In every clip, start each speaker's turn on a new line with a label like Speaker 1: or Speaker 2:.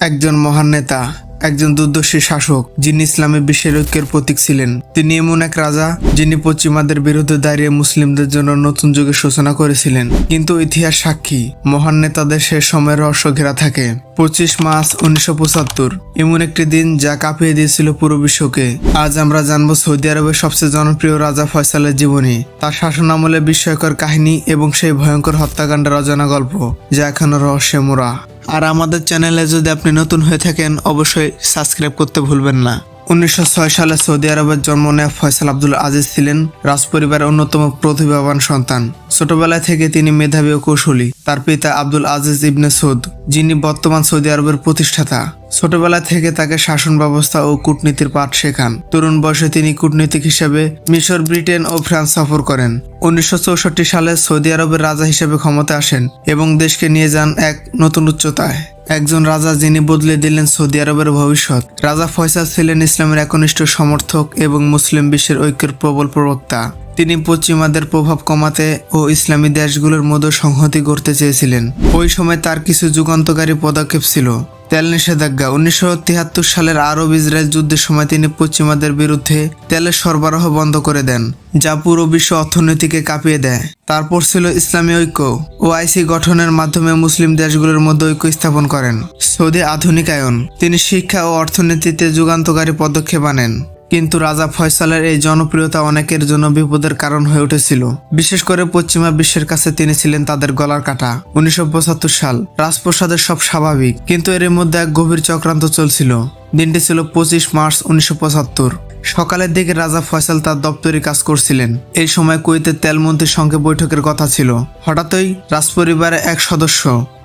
Speaker 1: একজন মহান নেতা, একজন দুর্দর্শী শাসক যিনি ইসলামী বিশ্বের ঐক্যের প্রতীক ছিলেন। তিনি এমন এক রাজা যিনি পশ্চিমাদের বিরুদ্ধে দাঁড়িয়ে মুসলিমদের জন্য নতুন যুগের সূচনা করেছিলেন। কিন্তু ইতিহাস সাক্ষী, মহান নেতাদের শেষ সময়ের রহস্য ঘেরা থাকে। পঁচিশ মার্চ উনিশশো পঁচাত্তর, এমন একটি দিন যা কাঁপিয়ে দিয়েছিল পুরো বিশ্বকে। আজ আমরা জানব সৌদি আরবের সবচেয়ে জনপ্রিয় রাজা ফয়সালের জীবনী। তার শাসন আমলে বিস্ময়কর কাহিনী এবং সেই ভয়ঙ্কর হত্যাকাণ্ডের অজানা গল্প, যা এখনও রহস্যে মোড়া আর আমাদের চ্যানেলে যদি আপনি নতুন হয়ে থাকেন অবশ্যই সাবস্ক্রাইব করতে ভুলবেন না। উনিশশো ছয় সালে সৌদি আরবের জন্ম নেয়া ফয়সাল আব্দুল আজিজ ছিলেন রাজপরিবারের অন্যতম প্রতিভাবান সন্তান। ছোটবেলা থেকে তিনি মেধাবী ও কৌশলী। তার পিতা আব্দুল আজিজ ইবনে সৌদ, যিনি বর্তমান সৌদি আরবের প্রতিষ্ঠাতা। ছোটবেলা থেকে তাকে শাসন ব্যবস্থা ও কূটনীতির পাঠ শেখান। তরুণ বয়সে তিনি কূটনীতিক হিসেবে মিশর, ব্রিটেন ও ফ্রান্স সফর করেন। উনিশশো চৌষট্টি সালে সৌদি আরবের রাজা হিসেবে ক্ষমতা আসেন এবং দেশকে নিয়ে যান এক নতুন উচ্চতায়। একজন রাজা যিনি বদলে দিলেন সৌদি আরবের ভবিষ্যৎ। রাজা ফয়সাল ছিলেন ইসলামের একনিষ্ঠ সমর্থক এবং মুসলিম বিশ্বের ঐক্যের প্রবল প্রবক্তা। তিনি পশ্চিমাদের প্রভাব কমাতে ও ইসলামী দেশগুলোর মধ্যে সংহতি করতে চেয়েছিলেন। ওই সময় তার কিছু যুগান্তকারী পদক্ষেপ ছিল। তেল নিষেধাজ্ঞা। উনিশশো তিয়াত্তর সালের আরব ইসরায়েল যুদ্ধের সময় তিনি পশ্চিমাদের বিরুদ্ধে তেলের সরবরাহ বন্ধ করে দেন, যা পুরো বিশ্ব অর্থনীতিকে কাঁপিয়ে দেয়। তারপর ছিল ইসলামী ঐক্য ও আইসি গঠনের মাধ্যমে মুসলিম দেশগুলোর মধ্যে ঐক্য স্থাপন করেন। সৌদি আধুনিকায়ন, তিনি শিক্ষা ও অর্থনীতিতে যুগান্তকারী পদক্ষেপ আনেন। কিন্তু রাজা ফয়সালের এই জনপ্রিয়তা অনেকের জন্য বিপদের কারণ হয়ে উঠেছিল। বিশেষ করে পশ্চিমা বিশ্বের কাছে তিনি ছিলেন তাদের গলার কাটা। উনিশশো পঁচাত্তর সাল রাজপ্রসাদের সব স্বাভাবিক, কিন্তু এর মধ্যে এক গভীর চক্রান্ত চলছিল। দিনটি ছিল পঁচিশ মার্চ উনিশশো পঁচাত্তর। সকালের দিকে রাজা ফয়সাল তার দপ্তরি কাজ করছিলেন। এই সময় কুয়েতের তেলমন্ত্রীর সঙ্গে বৈঠকের কথা ছিল। হঠাৎই রাজপরিবারের এক সদস্য,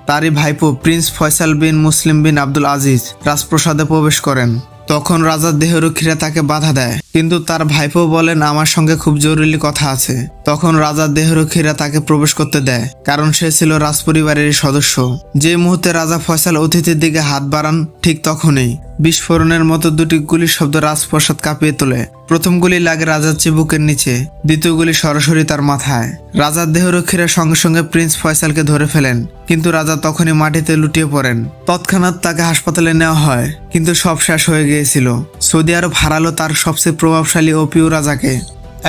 Speaker 1: তারই ভাইপো prince Faisal bin Muslim bin Abdul Aziz, রাজপ্রসাদে প্রবেশ করেন। তখন রাজার দেহরক্ষীরা তাকে বাধা দেয়। কিন্তু তার ভাইপো বলেন, আমার সঙ্গে খুব জরুরি কথা আছে। তখন রাজার দেহরক্ষীরা তাকে প্রবেশ করতে দেয়, কারণ সে ছিল রাজপরিবারের সদস্য। যে মুহূর্তে রাজা ফয়সাল অতিথির দিকে হাত বাড়ান, ঠিক তখনই বিস্ফোরণের মতো দুটি গুলির শব্দ রাজপ্রসাদ কাঁপিয়ে তোলে। প্রথম গুলি লাগে রাজার চিবুকের নিচে, দ্বিতীয় গুলি সরাসরি তার মাথায়। রাজার দেহরক্ষীরা সঙ্গে সঙ্গে প্রিন্স ফয়সালকে ধরে ফেলেন, কিন্তু রাজা তখনই মাটিতে লুটিয়ে পড়েন। তৎক্ষণাৎ তাকে হাসপাতালে নেওয়া হয়, কিন্তু সব শেষ হয়ে গিয়েছিল। সৌদি আরব হারালো তার সবচেয়ে প্রভাবশালী ও পিউ রাজাকে।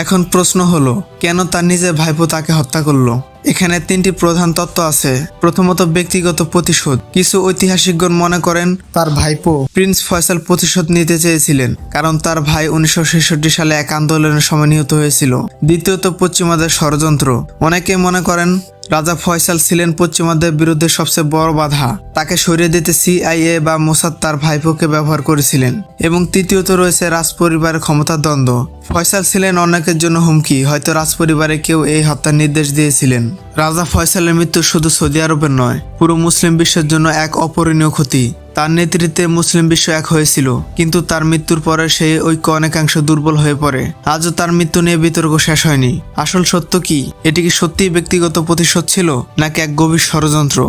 Speaker 1: এখন প্রশ্ন হলো, কেন তার নিজের ভাইপো তাকে হত্যা করল? এখানে তিনটি প্রধান তত্ত্ব আছে। প্রথমত ব্যক্তিগত প্রতিশোধ। কিছু ঐতিহাসিকগণ মনে করেন, তার ভাইপো প্রিন্স ফয়সাল প্রতিশোধ নিতে চেয়েছিলেন, কারণ তার ভাই উনিশশো ছেষট্টি সালে এক আন্দোলনের সময় নিহত হয়েছিল। দ্বিতীয়ত পশ্চিমাদের ষড়যন্ত্র। অনেকে মনে করেন রাজা ফয়সাল ছিলেন পশ্চিমাদের বিরুদ্ধে সবচেয়ে বড় বাধা। তাকে সরিয়ে দিতে সিআইএ বা মোসাদ তার ভাইপোকে ব্যবহার করেছিলেন। এবং তৃতীয়ত রয়েছে রাজপরিবারের ক্ষমতার দ্বন্দ্ব। ফয়সাল ছিলেন অনেকের জন্য হুমকি, হয়তো রাজপরিবারে কেউ এই হত্যার নির্দেশ দিয়েছিলেন। রাজা ফয়সালের মৃত্যু শুধু সৌদি আরবের নয়, পুরো মুসলিম বিশ্বের জন্য এক অপরণীয় ক্ষতি। তার নেতৃত্বে মুসলিম বিশ্ব এক হয়েছিল, কিন্তু তার মৃত্যুর পরে সেই ঐক্য অনেকাংশ দুর্বল হয়ে পড়ে। আজও তার মৃত্যু নিয়ে বিতর্ক শেষ হয়নি। আসল সত্য কি? এটি কি সত্যিই ব্যক্তিগত প্রতিশোধ ছিল, নাকি এক গভীর ষড়যন্ত্র?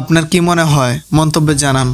Speaker 1: আপনার কি মনে হয়? মন্তব্যে জানান।